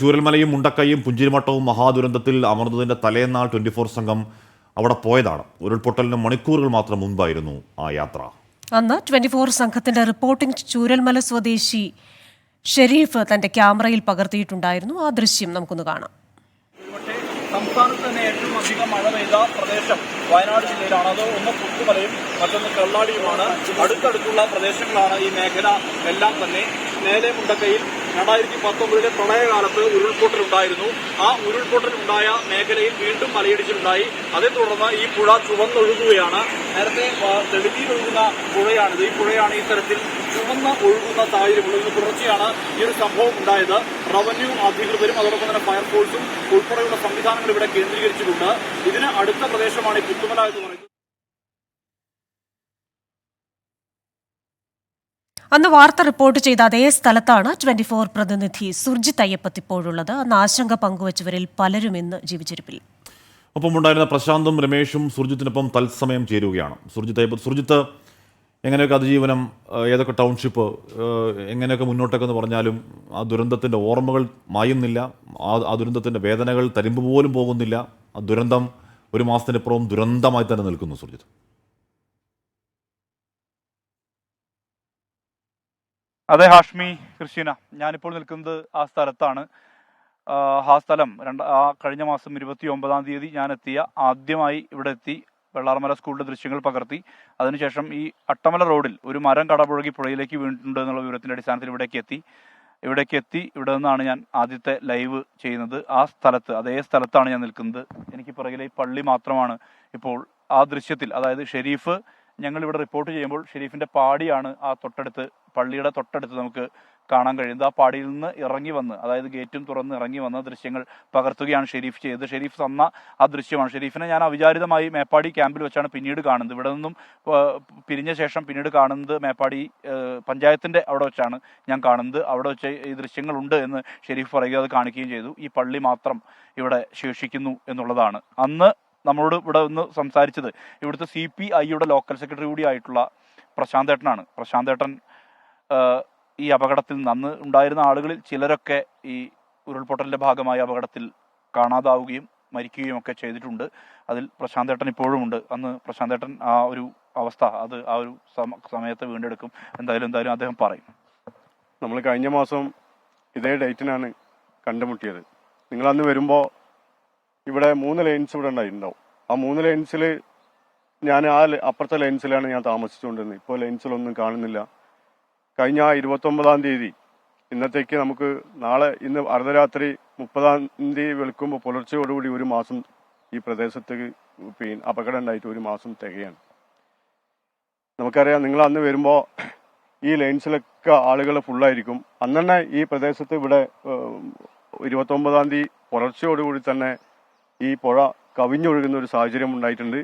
ചൂരൽമലയും മുണ്ടക്കയും പുഞ്ചിരിമട്ടവും മഹാദുരന്തത്തിൽ അമർന്നതിന്റെ തലേന്നാൾ twenty four സംഘം അവിടെ പോയതാണ്. ഉരുൾപൊട്ടലിന് മണിക്കൂറുകൾ മാത്രം മുൻപായിരുന്നു ആ യാത്ര. അന്ന് ട്വന്റി ഫോർ സംഘത്തിന്റെ റിപ്പോർട്ടിംഗ് ചൂരൽമല സ്വദേശി ഷെരീഫ് തന്റെ ക്യാമറയിൽ പകർത്തിയിട്ടുണ്ടായിരുന്നു. ആ ദൃശ്യം നമുക്കൊന്ന് കാണാം. സംസ്ഥാനത്ത് തന്നെ ഏറ്റവും അധികം മഴ പെയ്ത പ്രദേശം വയനാട് ജില്ലയിലാണ്. അത് ഒന്ന് പുത്തുമലയും മറ്റൊന്ന് കള്ളാടിയുമാണ്. അടുത്തടുത്തുള്ള പ്രദേശങ്ങളാണ് ഈ മേഖല എല്ലാം തന്നെ. നേരെ മുണ്ടക്കയിൽ രണ്ടായിരത്തി പത്തൊമ്പതിലെ പ്രളയകാലത്ത് ഉരുൾപൊട്ടലുണ്ടായിരുന്നു. ആ ഉരുൾപൊട്ടലുണ്ടായ മേഖലയിൽ വീണ്ടും മലയിടിച്ചിലുണ്ടായി. അതേ തുടർന്ന് ഈ പുഴ ചുവന്നൊഴുകുകയാണ്. നേരത്തെ ആ, തെളിഞ്ഞിലൊഴുകുന്ന പുഴയാണിത്. ഈ പുഴയാണ് ഈ തരത്തിൽ ചുവന്ന ഒഴുകുന്ന സാഹചര്യമുള്ളത് തുടർച്ചയാണ് ഈ ഒരു സംഭവം ഉണ്ടായത്. റവന്യൂ അധികൃതരും അതോടൊപ്പം തന്നെ ഫയർഫോഴ്സും ഉൾപ്പെടെയുള്ള സംവിധാനങ്ങൾ ഇവിടെ കേന്ദ്രീകരിച്ചിട്ടുണ്ട്. ഇതിന് അടുത്ത പ്രദേശമാണ് ഈ പുത്തുമല എന്ന് പറയുന്നത്. അന്ന് വാർത്ത റിപ്പോർട്ട് ചെയ്ത അതേ സ്ഥലത്താണ് ട്വന്റി ഫോർ പ്രതിനിധി സുർജിത് അയ്യപ്പത്ത് ഇപ്പോഴുള്ളത്. അന്ന് ആശങ്ക പങ്കുവച്ചവരിൽ പലരും ഇന്ന് ജീവിച്ചിരിപ്പിൽ. ഒപ്പമുണ്ടായിരുന്ന പ്രശാന്തും രമേശും സുർജിത്തിനൊപ്പം തത്സമയം ചേരുകയാണ്. സുർജിത് അയ്യപ്പ- സുർജിത്ത് എങ്ങനെയൊക്കെ അതിജീവനം ഏതൊക്കെ ടൗൺഷിപ്പ് എങ്ങനെയൊക്കെ മുന്നോട്ടൊക്കെ എന്ന് പറഞ്ഞാലും ആ ദുരന്തത്തിന്റെ ഓർമ്മകൾ മായുന്നില്ല. ആ ദുരന്തത്തിന്റെ വേദനകൾ തരിമ്പ് പോലും പോകുന്നില്ല. ആ ദുരന്തം ഒരു മാസത്തിനപ്പുറവും ദുരന്തമായി തന്നെ നിൽക്കുന്നു സുർജിത്ത്. അതെ ഹാഷ്മി ക്രിസ്റ്റീന. ഞാനിപ്പോൾ നിൽക്കുന്നത് ആ സ്ഥലത്താണ്. ആ, സ്ഥലം രണ്ട് ആ കഴിഞ്ഞ മാസം ഇരുപത്തി ഒമ്പതാം തീയതി ഞാൻ എത്തിയ ആദ്യമായി ഇവിടെ എത്തി വെള്ളാർമല സ്കൂളിലെ ദൃശ്യങ്ങൾ പകർത്തി. അതിനുശേഷം ഈ അട്ടമല റോഡിൽ ഒരു മരം കടപുഴകി പുഴയിലേക്ക് വീണിട്ടുണ്ട് എന്നുള്ള വിവരത്തിന്റെ അടിസ്ഥാനത്തിൽ ഇവിടേക്ക് എത്തി. ഇവിടേക്ക് എത്തി. ഇവിടെ നിന്നാണ് ഞാൻ ആദ്യത്തെ ലൈവ് ചെയ്യുന്നത്. ആ സ്ഥലത്ത് അതേ സ്ഥലത്താണ് ഞാൻ നിൽക്കുന്നത്. എനിക്ക് പിറകിലെ പള്ളി മാത്രമാണ് ഇപ്പോൾ ആ ദൃശ്യത്തിൽ. അതായത് ഷെരീഫ് ഞങ്ങൾ ഇവിടെ റിപ്പോർട്ട് ചെയ്യുമ്പോൾ ഷെരീഫിന്റെ പാടിയാണ് ആ തൊട്ടടുത്ത് പള്ളിയുടെ തൊട്ടടുത്ത് നമുക്ക് കാണാൻ കഴിയുന്നത് ആ പാടിയിൽ നിന്ന് ഇറങ്ങി വന്ന് അതായത് ഗേറ്റും തുറന്ന് ഇറങ്ങി വന്ന ദൃശ്യങ്ങൾ പകർത്തുകയാണ് ഷെരീഫ് ചെയ്തത്. ഷെരീഫ് തന്ന ആ ദൃശ്യമാണ്. ഷെരീഫിനെ ഞാൻ അവിചാരിതമായി മേപ്പാടി ക്യാമ്പിൽ വെച്ചാണ് പിന്നീട് കാണുന്നത്. ഇവിടെ നിന്നും പിരിഞ്ഞ ശേഷം പിന്നീട് കാണുന്നത് മേപ്പാടി പഞ്ചായത്തിന്റെ അവിടെ വെച്ചാണ് ഞാൻ കാണുന്നത്. അവിടെ വെച്ച് ഈ ദൃശ്യങ്ങളുണ്ട് എന്ന് ഷെരീഫ് പറയുക അത് കാണിക്കുകയും ചെയ്തു. ഈ പള്ളി മാത്രം ഇവിടെ ശേഷിക്കുന്നു എന്നുള്ളതാണ്. അന്ന് നമ്മളോട് ഇവിടെ ഒന്ന് സംസാരിച്ചത് ഇവിടുത്തെ സി പി ഐയുടെ ലോക്കൽ സെക്രട്ടറി കൂടി ആയിട്ടുള്ള പ്രശാന്ത് ഏട്ടനാണ്. പ്രശാന്ത് ഏട്ടൻ ആ, ഈ അപകടത്തിൽ നന്ന് ഉണ്ടായിരുന്ന ആളുകളിൽ ചിലരൊക്കെ ഈ ഉരുൾപൊട്ടലിന്റെ ഭാഗമായ അപകടത്തിൽ കാണാതാവുകയും മരിക്കുകയും ഒക്കെ ചെയ്തിട്ടുണ്ട്. അതിൽ പ്രശാന്തേട്ടൻ ഇപ്പോഴുമുണ്ട് അന്ന് പ്രശാന്തേട്ടൻ ആ ഒരു അവസ്ഥ അത് ആ ഒരു സമ- സമയത്ത് വീണ്ടെടുക്കും. എന്തായാലും എന്തായാലും അദ്ദേഹം പറയും. നമ്മൾ കഴിഞ്ഞ മാസം ഇതേ ഡേറ്റിനാണ് കണ്ടുമുട്ടിയത്. നിങ്ങൾ അന്ന് വരുമ്പോൾ ഇവിടെ മൂന്ന് ലൈൻസ് ഇവിടെ ഉണ്ടായിട്ടുണ്ടാവും. ആ മൂന്ന് ലൈൻസിൽ ഞാൻ ആ അപ്പുറത്തെ ലൈൻസിലാണ് ഞാൻ താമസിച്ചുകൊണ്ടിരുന്നത്. ഇപ്പോൾ ലൈൻസിലൊന്നും കാണുന്നില്ല. കഴിഞ്ഞ ഇരുപത്തൊമ്പതാം തീയതി. ഇന്നത്തേക്ക് നമുക്ക് നാളെ ഇന്ന് അർദ്ധരാത്രി മുപ്പതാം തീയതി വെളുക്കുമ്പോൾ പുലർച്ചയോടുകൂടി ഒരു മാസം ഈ പ്രദേശത്ത് പിന്നെ അപകടം ഉണ്ടായിട്ട് ഒരു മാസം തികയാണ്. നമുക്കറിയാം നിങ്ങൾ അന്ന് വരുമ്പോൾ ഈ ലൈൻസിലൊക്കെ ആളുകൾ ഫുള്ളായിരിക്കും. അന്ന് തന്നെ ഈ പ്രദേശത്ത് ഇവിടെ ഇരുപത്തൊമ്പതാം തീയതി പുലർച്ചയോടുകൂടി തന്നെ ഈ പുഴ കവിഞ്ഞൊഴുകുന്ന ഒരു സാഹചര്യം ഉണ്ടായിട്ടുണ്ട്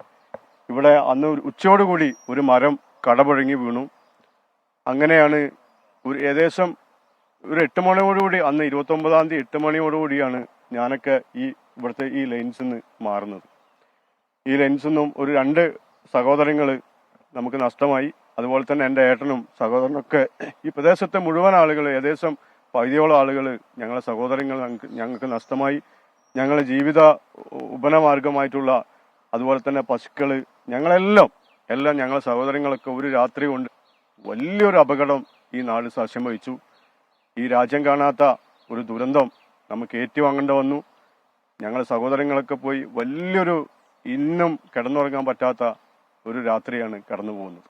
ഇവിടെ അന്ന് ഉച്ചയോടുകൂടി ഒരു മരം കടപുഴങ്ങി വീണു. അങ്ങനെയാണ് ഒരു ഏകദേശം ഒരു എട്ട് മണിയോടുകൂടി അന്ന് ഇരുപത്തൊമ്പതാം തീയതി എട്ട് മണിയോടുകൂടിയാണ് ഞാനൊക്കെ ഈ ഇവിടുത്തെ ഈ ലൈൻസിൽ നിന്ന് മാറുന്നത്. ഈ ലൈൻസിൽ നിന്നും ഒരു രണ്ട് സഹോദരങ്ങൾ നമുക്ക് നഷ്ടമായി. അതുപോലെ തന്നെ എന്റെ ഏട്ടനും സഹോദരനൊക്കെ ഈ പ്രദേശത്തെ മുഴുവൻ ആളുകൾ ഏകദേശം പകുതിയോളം ആളുകൾ ഞങ്ങളെ സഹോദരങ്ങൾ ഞങ്ങൾക്ക് ഞങ്ങൾക്ക് നഷ്ടമായി. ഞങ്ങളുടെ ജീവിത ഉപനമാർഗമായിട്ടുള്ള അതുപോലെ തന്നെ പശുക്കൾ ഞങ്ങളെല്ലാം എല്ലാം ഞങ്ങളെ സഹോദരങ്ങളൊക്കെ ഒരു രാത്രി കൊണ്ട് വലിയൊരു അപകടം ഈ നാട് സാക്ഷ്യം വഹിച്ചു ഈ രാജ്യം കാണാത്ത ഒരു ദുരന്തം നമുക്ക് ഏറ്റുവാങ്ങേണ്ട വന്നു. ഞങ്ങൾ സഹോദരങ്ങളൊക്കെ പോയി വലിയൊരു ഇന്നും കിടന്നുറങ്ങാൻ പറ്റാത്ത ഒരു രാത്രിയാണ് കടന്നു പോകുന്നത്.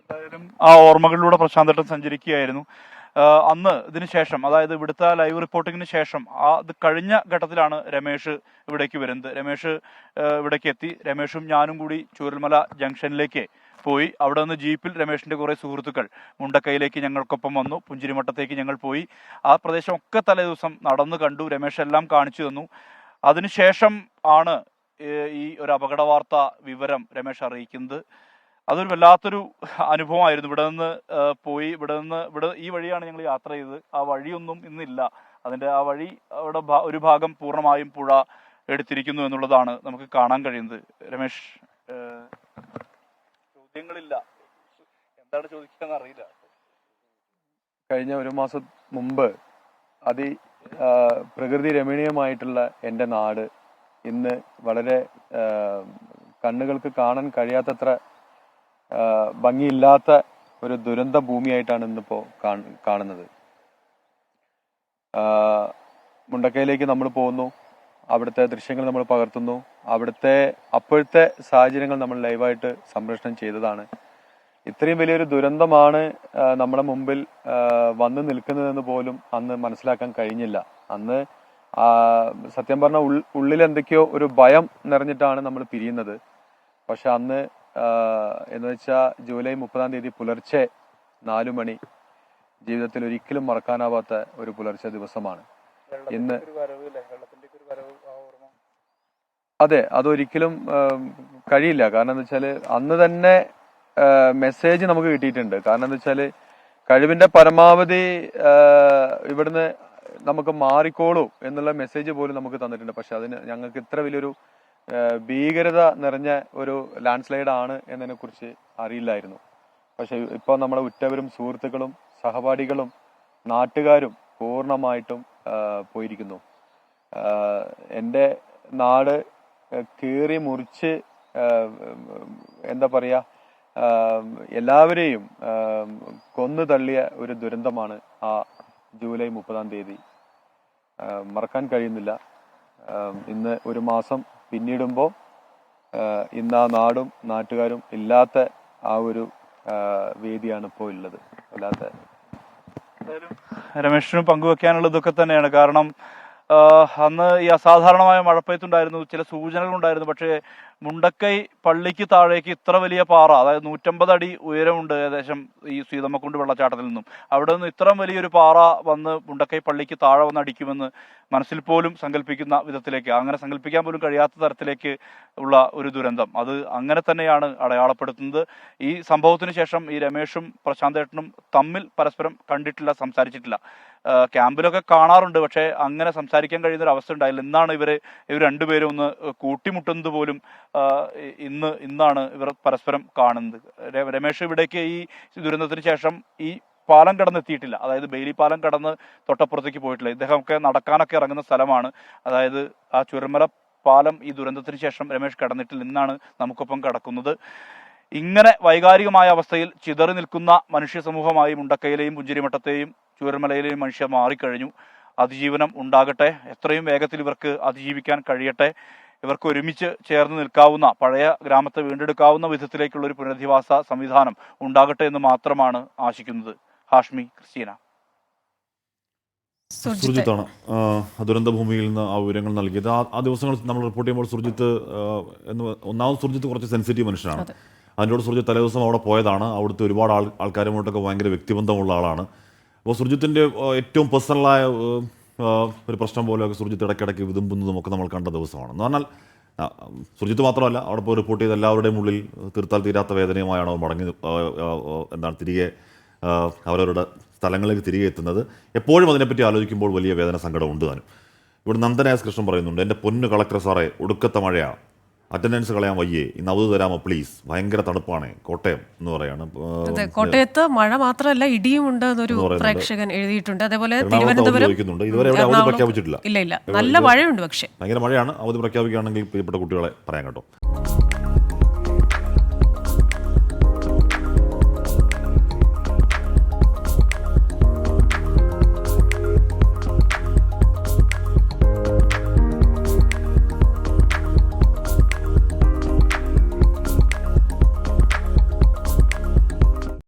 എന്തായാലും ആ ഓർമ്മകളിലൂടെ പ്രശാന്തട്ടൻ സഞ്ചരിക്കുകയായിരുന്നു. അന്ന് ഇതിന് ശേഷം അതായത് ഇവിടുത്തെ ലൈവ് റിപ്പോർട്ടിങ്ങിന് ശേഷം ആ ഇത് കഴിഞ്ഞ ഘട്ടത്തിലാണ് രമേഷ് ഇവിടേക്ക് വരുന്നത്. രമേഷ് ഇവിടേക്ക് എത്തി. രമേഷും ഞാനും കൂടി ചൂരൽമല ജംഗ്ഷനിലേക്ക് പോയി. അവിടെ നിന്ന് ജീപ്പിൽ രമേഷിന്റെ കുറേ സുഹൃത്തുക്കൾ മുണ്ടക്കൈയിലേക്ക് ഞങ്ങൾക്കൊപ്പം വന്നു. പുഞ്ചിരിമട്ടത്തേക്ക് ഞങ്ങൾ പോയി. ആ പ്രദേശം ഒക്കെ തലേ ദിവസം നടന്നു കണ്ടു. രമേഷ് എല്ലാം കാണിച്ചു തന്നു. അതിനുശേഷം ആണ് ഈ ഒരു അപകട വാർത്ത വിവരം രമേഷ് അറിയിക്കുന്നത്. അതൊരു വല്ലാത്തൊരു അനുഭവമായിരുന്നു. ഇവിടെ നിന്ന് പോയി. ഇവിടെ നിന്ന് ഇവിടെ ഈ വഴിയാണ് ഞങ്ങൾ യാത്ര ചെയ്തത്. ആ വഴിയൊന്നും ഇന്നില്ല. അതിന്റെ ആ വഴി അവിടെ ഒരു ഭാഗം പൂർണമായും പുഴ എടുത്തിരിക്കുന്നു എന്നുള്ളതാണ് നമുക്ക് കാണാൻ കഴിയുന്നത്. രമേഷ് ചോദ്യങ്ങളില്ല. എന്താണ് ചോദിക്കാന്ന് അറിയില്ല. കഴിഞ്ഞ ഒരു മാസം മുമ്പ് അതി പ്രകൃതി രമണീയമായിട്ടുള്ള എന്റെ നാട് ഇന്ന് വളരെ കണ്ണുകൾക്ക് കാണാൻ കഴിയാത്തത്ര ഭംഗിയില്ലാത്ത ഒരു ദുരന്ത ഭൂമിയായിട്ടാണ് ഇന്നിപ്പോൾ കാണുന്നത്. മുണ്ടക്കയിലേക്ക് നമ്മൾ പോകുന്നു. അവിടുത്തെ ദൃശ്യങ്ങൾ നമ്മൾ പകർത്തുന്നു. അവിടുത്തെ അപ്പോഴത്തെ സാഹചര്യങ്ങൾ നമ്മൾ ലൈവായിട്ട് സംപ്രേഷണം ചെയ്തതാണ്. ഇത്രയും വലിയൊരു ദുരന്തമാണ് നമ്മുടെ മുമ്പിൽ വന്ന് നിൽക്കുന്നതെന്ന് പോലും അന്ന് മനസ്സിലാക്കാൻ കഴിഞ്ഞില്ല. അന്ന് സത്യം പറഞ്ഞ ഉള്ളിൽ എന്തൊക്കെയോ ഒരു ഭയം നിറഞ്ഞിട്ടാണ് നമ്മൾ പിരിയുന്നത്. പക്ഷെ അന്ന് എന്ന് വെച്ചാൽ ജൂലൈ മുപ്പതാം തീയതി പുലർച്ചെ നാലു മണി ജീവിതത്തിൽ ഒരിക്കലും മറക്കാനാവാത്ത ഒരു പുലർച്ചെ ദിവസമാണ്. ഇന്ന് അതെ അതൊരിക്കലും കഴിയില്ല. കാരണം എന്താ വെച്ചാൽ അന്ന് തന്നെ മെസ്സേജ് നമുക്ക് കിട്ടിയിട്ടുണ്ട്. കാരണം എന്താ വെച്ചാൽ കഴിവിന്റെ പരമാവധി ഇവിടുന്ന് നമുക്ക് മാറിക്കോളൂ എന്നുള്ള മെസ്സേജ് പോലും നമുക്ക് തന്നിട്ടുണ്ട്. പക്ഷെ അതിന് ഞങ്ങൾക്ക് ഇത്ര വലിയൊരു ഭീകരത നിറഞ്ഞ ഒരു ലാൻഡ് സ്ലൈഡ് ആണ് എന്നതിനെ കുറിച്ച് അറിയില്ലായിരുന്നു. പക്ഷെ ഇപ്പോൾ നമ്മുടെ ഉറ്റവരും സുഹൃത്തുക്കളും സഹപാഠികളും നാട്ടുകാരും പൂർണമായിട്ടും പോയിരിക്കുന്നു. എന്റെ നാട് കീറി മുറിച്ച് എന്താ പറയുക എല്ലാവരെയും കൊന്നു തള്ളിയ ഒരു ദുരന്തമാണ് ആ ജൂലൈ മുപ്പതാം തീയതി. മറക്കാൻ കഴിയുന്നില്ല. ഇന്ന് ഒരു മാസം പിന്നിടുമ്പോൾ ഇന്ന് ആ നാടും നാട്ടുകാരും ഇല്ലാത്ത ആ ഒരു വേദിയാണ് ഇപ്പോൾ ഉള്ളത്. അല്ലാത്ത രമേഷിനും പങ്കുവെക്കാനുള്ളതൊക്കെ തന്നെയാണ്. കാരണം അന്ന് ഈ അസാധാരണമായ മഴപ്പെയ്ത്തുണ്ടായിരുന്നു ചില സൂചനകളുണ്ടായിരുന്നു പക്ഷേ മുണ്ടക്കൈ പള്ളിക്ക് താഴേക്ക് ഇത്ര വലിയ പാറ അതായത് നൂറ്റമ്പത് അടി ഉയരമുണ്ട് ഏകദേശം ഈ സീതമ്മക്കുണ്ട് വെള്ളച്ചാട്ടത്തിൽ നിന്നും. അവിടെ നിന്ന് ഇത്രയും വലിയൊരു പാറ വന്ന് മുണ്ടക്കൈ പള്ളിക്ക് താഴെ വന്ന് അടിക്കുമെന്ന് മനസ്സിൽ പോലും സങ്കല്പിക്കുന്ന വിധത്തിലേക്ക് അങ്ങനെ സങ്കല്പിക്കാൻ പോലും കഴിയാത്ത തരത്തിലേക്ക് ഉള്ള ഒരു ദുരന്തം. അത് അങ്ങനെ തന്നെയാണ് അടയാളപ്പെടുത്തുന്നത്. ഈ സംഭവത്തിന് ശേഷം ഈ രമേഷും പ്രശാന്തേട്ടനും തമ്മിൽ പരസ്പരം കണ്ടിട്ടില്ല സംസാരിച്ചിട്ടില്ല. ക്യാമ്പിലൊക്കെ കാണാറുണ്ട് പക്ഷേ അങ്ങനെ സംസാരിക്കാൻ കഴിയുന്ന ഒരു അവസ്ഥ ഉണ്ടായില്ല. എന്നാണ് ഇവർ ഇവർ രണ്ടുപേരും ഒന്ന് കൂട്ടിമുട്ടുന്നത് പോലും ഇന്ന് ഇന്നാണ് ഇവർ പരസ്പരം കാണുന്നത്. രമേഷ് ഇവിടേക്ക് ഈ ദുരന്തത്തിന് ശേഷം ഈ പാലം കടന്നെത്തിയിട്ടില്ല. അതായത് ബെയിലി പാലം കടന്ന് തൊട്ടപ്പുറത്തേക്ക് പോയിട്ടില്ല. ഇദ്ദേഹമൊക്കെ നടക്കാനൊക്കെ ഇറങ്ങുന്ന സ്ഥലമാണ്. അതായത് ആ ചുരമല പാലം ഈ ദുരന്തത്തിന് ശേഷം രമേഷ് കടന്നിട്ടില്ല. ഇന്നാണ് നമുക്കൊപ്പം കടക്കുന്നത്. ഇങ്ങനെ വൈകാരികമായ അവസ്ഥയിൽ ചിതറി നിൽക്കുന്ന മനുഷ്യ സമൂഹമായി മുണ്ടക്കയിലെയും പുഞ്ചിരിമട്ടത്തെയും ചൂരമലയിലെയും മനുഷ്യർ മാറിക്കഴിഞ്ഞു. അതിജീവനം ഉണ്ടാകട്ടെ. എത്രയും വേഗത്തിൽ ഇവർക്ക് അതിജീവിക്കാൻ കഴിയട്ടെ. ഇവർക്ക് ഒരുമിച്ച് ചേർന്ന് നിൽക്കാവുന്ന പഴയ ഗ്രാമത്തെ വീണ്ടെടുക്കാവുന്ന വിധത്തിലേക്കുള്ള ഒരു പുനരധിവാസ സംവിധാനം ഉണ്ടാകട്ടെ എന്ന് മാത്രമാണ് ആശിക്കുന്നത്. ഹാഷ്മി ക്രിസ്റ്റീന. സുർജിത്ത്. സുർജിത്താണ്. ദുരന്ത ഭൂമിയിൽ നിന്ന് ആ വിവരങ്ങൾ നൽകിയത്. ആ ആ ദിവസങ്ങൾ നമ്മൾ റിപ്പോർട്ട് ചെയ്യുമ്പോൾ സുർജിത്ത് എന്ന് ഒന്നാമത് സുർജിത്ത് കുറച്ച് സെൻസിറ്റീവ് മനുഷ്യനാണ്. അതെ. അതിനോട് സുർജിത്ത് തലേദിവസം അവിടെ പോയതാണ്. അവിടുത്തെ ഒരുപാട് ആൾ ആൾക്കാരുമായിട്ടൊക്കെ ഭയങ്കര വ്യക്തിബന്ധമുള്ള ആളാണ്. അപ്പോൾ സുർജിത്തിന്റെ ഏറ്റവും പേഴ്സണലായ ഒരു പ്രശ്നം പോലെയൊക്കെ സുർജിത്ത് ഇടയ്ക്കിടയ്ക്ക് വിതുമ്പുന്നതും ഒക്കെ നമ്മൾ കണ്ട ദിവസമാണ്. എന്ന് പറഞ്ഞാൽ സുർജിത്ത് മാത്രമല്ല അവിടെ പോയി റിപ്പോർട്ട് ചെയ്ത് എല്ലാവരുടെയും ഉള്ളിൽ തീർത്താൽ തീരാത്ത വേദനയുമായാണ് അവർ മടങ്ങി എന്താണ് തിരികെ അവരവരുടെ സ്ഥലങ്ങളിലേക്ക് തിരികെ എത്തുന്നത്. എപ്പോഴും അതിനെപ്പറ്റി ആലോചിക്കുമ്പോൾ വലിയ വേദന സങ്കടമുണ്ട് താനും. ഇവിടെ നന്ദന എസ് കൃഷ്ണൻ പറയുന്നുണ്ട് എന്റെ പൊന്നു കളക്ടർ സാറേ ഒടുക്കത്തെ മഴയാണ്. അറ്റൻഡൻസ് കളയാൻ വയ്യേ. ഇന്ന് അവധി തരാമോ പ്ലീസ് ഭയങ്കര തണുപ്പാണ്. കോട്ടയം എന്ന് പറയാണ്. അതെ കോട്ടയത്ത് മഴ മാത്രമല്ല ഇടിയും ഉണ്ട് എന്നൊരു പ്രേക്ഷകൻ എഴുതിയിട്ടുണ്ട്. അതേപോലെ തിരുവനന്തപുരം ഇതുവരെ അവധി പ്രഖ്യാപിച്ചിട്ടില്ല. ഇല്ല ഇല്ല. നല്ല മഴയുണ്ട് പക്ഷേ. ഭയങ്കര മഴയാണ്. അവധി പ്രഖ്യാപിക്കുകയാണെങ്കിൽ പ്രിയപ്പെട്ട കുട്ടികളെ പറയാൻ കേട്ടോ.